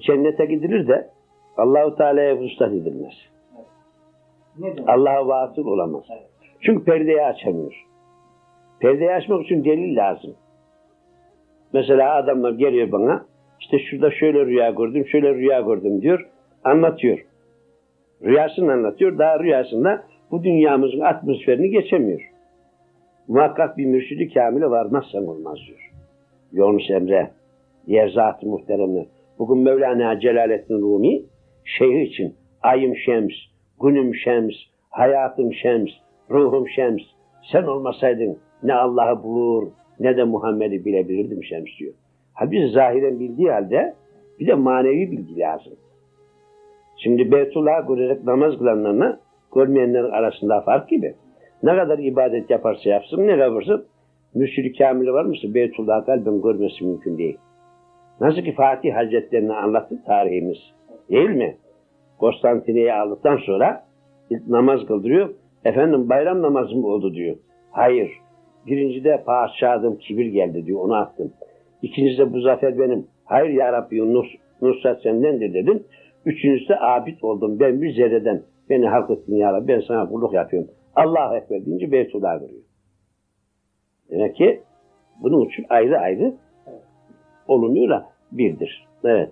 cennete gidilir de Allahu Teala'ya vuslat edilmez. Allah'a vasıl olamaz. Evet. Çünkü perdeyi açamıyor. Perdeyi açmak için delil lazım. Mesela adamlar geliyor bana, işte şurada şöyle rüya gördüm, şöyle rüya gördüm diyor, anlatıyor. Rüyasını anlatıyor, daha rüyasında bu dünyamızın atmosferini geçemiyor. Muhakkak bir mürşidi kamile varmazsan olmaz diyor. Yunus Emre, diğer zat-ı muhteremler. Bugün Mevlana Celaleddin Rumi, şeyh için ayım şems, günüm şems, hayatım şems, ruhum şems. Sen olmasaydın ne Allah'ı bulur ne de Muhammed'i bilebilirdim şems diyor. Halbuki zahiren bildiği halde bir de manevi bilgi lazım. Şimdi Beytullah'a görerek namaz kılanlarla görmeyenlerin arasında fark gibi. Ne kadar ibadet yaparsa yapsın, ne yaparsa mürşid-i kamili var mısın? Beytullah'ı kalben görmesi mümkün değil. Nasıl ki Fatih Hazretlerini anlattı tarihimiz. Değil mi? Konstantinye'yi aldıktan sonra ilk namaz kıldırıyor. Efendim bayram namazı mı oldu diyor. Hayır. Birincide padişahım kibir geldi diyor. Onu attım. İkincide bu zafer benim. Hayır ya Rabbi Nus, Nusret sendendir dedim. Üçüncüsü abid oldum. Ben bir zerreden. Beni hak ettin ya Rabbi. Ben sana kulluk yapıyorum. Allah'a ekber deyince Beytullah'a giriyor. Demek ki bunun için ayrı ayrı olunuyor da birdir. Evet.